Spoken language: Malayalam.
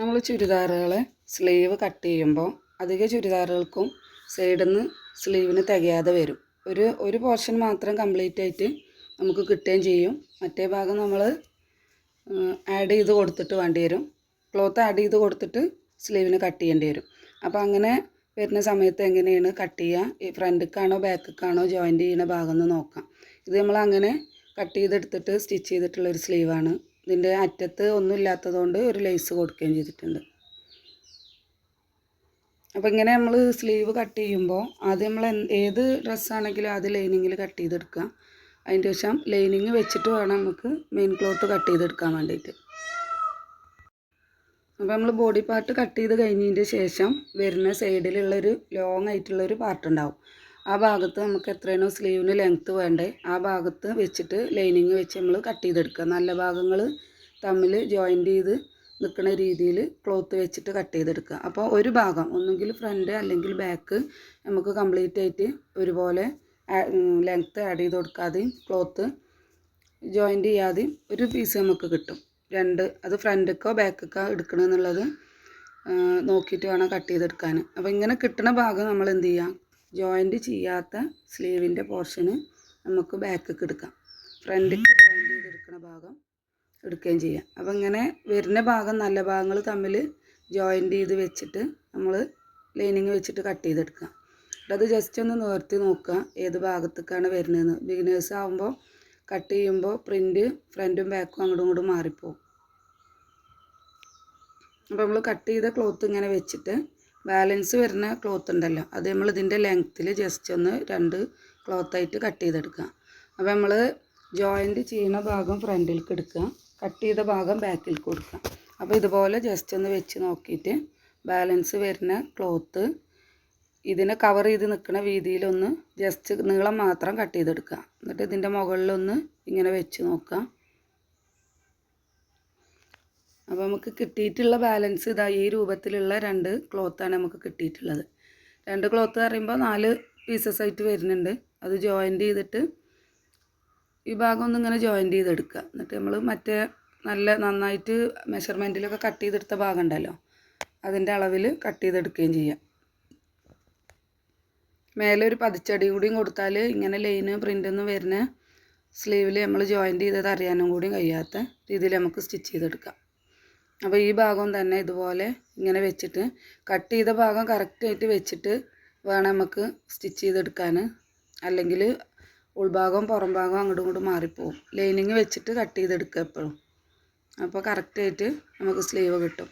നമ്മൾ ചുരിദാറുകളെ സ്ലീവ് കട്ട് ചെയ്യുമ്പോൾ അധിക ചുരിദാറുകൾക്കും സൈഡിൽ നിന്ന് സ്ലീവിന് തികയാതെ വരും. ഒരു ഒരു പോർഷൻ മാത്രം കംപ്ലീറ്റ് ആയിട്ട് നമുക്ക് കിട്ടുകയും ചെയ്യും. മറ്റേ ഭാഗം നമ്മൾ ആഡ് ചെയ്ത് കൊടുത്തിട്ട് വേണ്ടി വരും. ക്ലോത്ത് ആഡ് ചെയ്ത് കൊടുത്തിട്ട് സ്ലീവിന് കട്ട് ചെയ്യേണ്ടി വരും. അപ്പോൾ അങ്ങനെ വരുന്ന സമയത്ത് എങ്ങനെയാണ് കട്ട് ചെയ്യുക? ഈ ഫ്രണ്ടിക്കാണോ ബാക്കിക്കാണോ ജോയിന്റ് ചെയ്യുന്ന ഭാഗം എന്ന് നോക്കാം. ഇത് നമ്മൾ അങ്ങനെ കട്ട് ചെയ്തെടുത്തിട്ട് സ്റ്റിച്ച് ചെയ്തിട്ടുള്ളൊരു സ്ലീവാണ് ഇതിന്റെ അറ്റത്ത് ഒന്നും ഇല്ലാത്തതുകൊണ്ട് ഒരു ലേസ് കൊടുക്കുകയും ചെയ്തിട്ടുണ്ട്. അപ്പോൾ ഇങ്ങനെ നമ്മൾ സ്ലീവ് കട്ട് ചെയ്യുമ്പോൾ ആദ്യം നമ്മൾ ഏത് ഡ്രസ്സാണെങ്കിലും അത് ലൈനിങ്ങിൽ കട്ട് ചെയ്തെടുക്കുക. അതിന്റെ ശേഷം ലൈനിങ് വെച്ചിട്ട് വേണം നമുക്ക് മെയിൻ ക്ലോത്ത് കട്ട് ചെയ്തെടുക്കാൻ വേണ്ടിയിട്ട്. അപ്പോൾ നമ്മൾ ബോഡി പാർട്ട് കട്ട് ചെയ്ത് കഴിഞ്ഞതിന്റെ ശേഷം വരുന്ന സൈഡിലുള്ളൊരു ലോങ് ആയിട്ടുള്ളൊരു പാർട്ട് ഉണ്ടാവും ആ ഭാഗത്ത് നമുക്ക് എത്രയാണോ സ്ലീവിന് ലെങ്ത്ത് വേണ്ടേ ആ ഭാഗത്ത് വെച്ചിട്ട് ലൈനിങ് വെച്ച് നമ്മൾ കട്ട് ചെയ്തെടുക്കുക. നല്ല ഭാഗങ്ങൾ തമ്മിൽ ജോയിന്റ് ചെയ്ത് നിൽക്കുന്ന രീതിയിൽ ക്ലോത്ത് വെച്ചിട്ട് കട്ട് ചെയ്തെടുക്കുക. അപ്പോൾ ഒരു ഭാഗം ഒന്നുകിൽ ഫ്രണ്ട് അല്ലെങ്കിൽ ബാക്ക് നമുക്ക് കംപ്ലീറ്റ് ആയിട്ട് ഒരുപോലെ ലെങ്ത്ത് ആഡ് ചെയ്ത് കൊടുക്കാതെയും ക്ലോത്ത് ജോയിന്റ് ചെയ്യാതെയും ഒരു പീസ് നമുക്ക് കിട്ടും. രണ്ട് അത് ഫ്രണ്ടിക്കോ ബാക്കിക്കോ എടുക്കണമെന്നുള്ളത് നോക്കിയിട്ട് വേണം കട്ട് ചെയ്തെടുക്കാൻ അപ്പോൾ ഇങ്ങനെ കിട്ടുന്ന ഭാഗം നമ്മൾ എന്ത് ചെയ്യാം ജോയിന്റ് ചെയ്യാത്ത സ്ലീവിന്റെ പോർഷന് നമുക്ക് ബാക്കൊക്കെ എടുക്കാം. ഫ്രണ്ടിക്ക് ജോയിന്റ് ചെയ്തെടുക്കുന്ന ഭാഗം എടുക്കുകയും ചെയ്യാം. അപ്പോൾ ഇങ്ങനെ വരുന്ന ഭാഗം നല്ല ഭാഗങ്ങൾ തമ്മിൽ ജോയിന്റ് ചെയ്ത് വെച്ചിട്ട് നമ്മൾ ലൈനിങ് വെച്ചിട്ട് കട്ട് ചെയ്തെടുക്കുക. എന്നിട്ട് അത് ജസ്റ്റ് ഒന്ന് നിവർത്തി നോക്കുക ഏത് ഭാഗത്തേക്കാണ് വരുന്നതെന്ന്. ബിഗിനേഴ്സ് ആകുമ്പോൾ കട്ട് ചെയ്യുമ്പോൾ പ്രിന്റ് ഫ്രണ്ടും ബാക്കും അങ്ങോട്ടും ഇങ്ങോട്ടും മാറിപ്പോവും. അപ്പോൾ നമ്മൾ കട്ട് ചെയ്ത ക്ലോത്ത് ഇങ്ങനെ വെച്ചിട്ട് ബാലൻസ് വരുന്ന ക്ലോത്ത് ഉണ്ടല്ലോ. അത് നമ്മൾ ഇതിന്റെ ലെങ്ത്തിൽ ജസ്റ്റ് ഒന്ന് രണ്ട് ക്ലോത്തായിട്ട് കട്ട് ചെയ്തെടുക്കുക. അപ്പോൾ നമ്മൾ ജോയിന്റ് ചെയ്യുന്ന ഭാഗം ഫ്രണ്ടിലേക്ക് എടുക്കുക. കട്ട് ചെയ്ത ഭാഗം ബാക്കിലേക്ക് കൊടുക്കുക. അപ്പോൾ ഇതുപോലെ ജസ്റ്റ് ഒന്ന് വെച്ച് നോക്കിയിട്ട് ബാലൻസ് വരുന്ന ക്ലോത്ത് ഇതിനെ കവർ ചെയ്ത് നിൽക്കുന്ന വീതിയിലൊന്ന് ജസ്റ്റ് നീളം മാത്രം കട്ട് ചെയ്തെടുക്കുക. എന്നിട്ട് ഇതിന്റെ മുകളിലൊന്ന് ഇങ്ങനെ വെച്ച് നോക്കുക. അപ്പോൾ നമുക്ക് കിട്ടിയിട്ടുള്ള ബാലൻസ് ഇതാ ഈ രൂപത്തിലുള്ള രണ്ട് ക്ലോത്താണ് നമുക്ക് കിട്ടിയിട്ടുള്ളത്. രണ്ട് ക്ലോത്ത് പറയുമ്പോൾ നാല് പീസസ് ആയിട്ട് വരുന്നുണ്ട്. അത് ജോയിന്റ് ചെയ്തിട്ട് ഈ ഭാഗം ഒന്ന് ഇങ്ങനെ ജോയിന്റ് ചെയ്തെടുക്കുക. എന്നിട്ട് നമ്മൾ മറ്റേ നല്ല നന്നായിട്ട് മെഷർമെന്റിലൊക്കെ കട്ട് ചെയ്തെടുത്ത ഭാഗം ഉണ്ടല്ലോ അതിന്റെ അളവിൽ കട്ട് ചെയ്തെടുക്കുകയും ചെയ്യാം. മേലെ ഒരു പതിച്ചടി കൂടിയും കൊടുത്താൽ ഇങ്ങനെ ലൈന് പ്രിന്റൊന്നും വരുന്ന സ്ലീവിൽ നമ്മൾ ജോയിന്റ് ചെയ്തത് അറിയാനും കൂടിയും കഴിയാത്ത രീതിയിൽ നമുക്ക് സ്റ്റിച്ച് ചെയ്തെടുക്കാം. അപ്പോൾ ഈ ഭാഗം തന്നെ ഇതുപോലെ ഇങ്ങനെ വെച്ചിട്ട് കട്ട് ചെയ്ത ഭാഗം കറക്റ്റായിട്ട് വെച്ചിട്ട് വേണം നമുക്ക് സ്റ്റിച്ച് ചെയ്തെടുക്കാൻ. അല്ലെങ്കിൽ ഉൾഭാഗവും പുറം ഭാഗവും അങ്ങോട്ടും ഇങ്ങോട്ടും മാറിപ്പോവും. ലൈനിങ് വെച്ചിട്ട് കട്ട് ചെയ്തെടുക്കുക എപ്പോഴും. അപ്പോൾ കറക്റ്റായിട്ട് നമുക്ക് സ്ലീവ് കിട്ടും.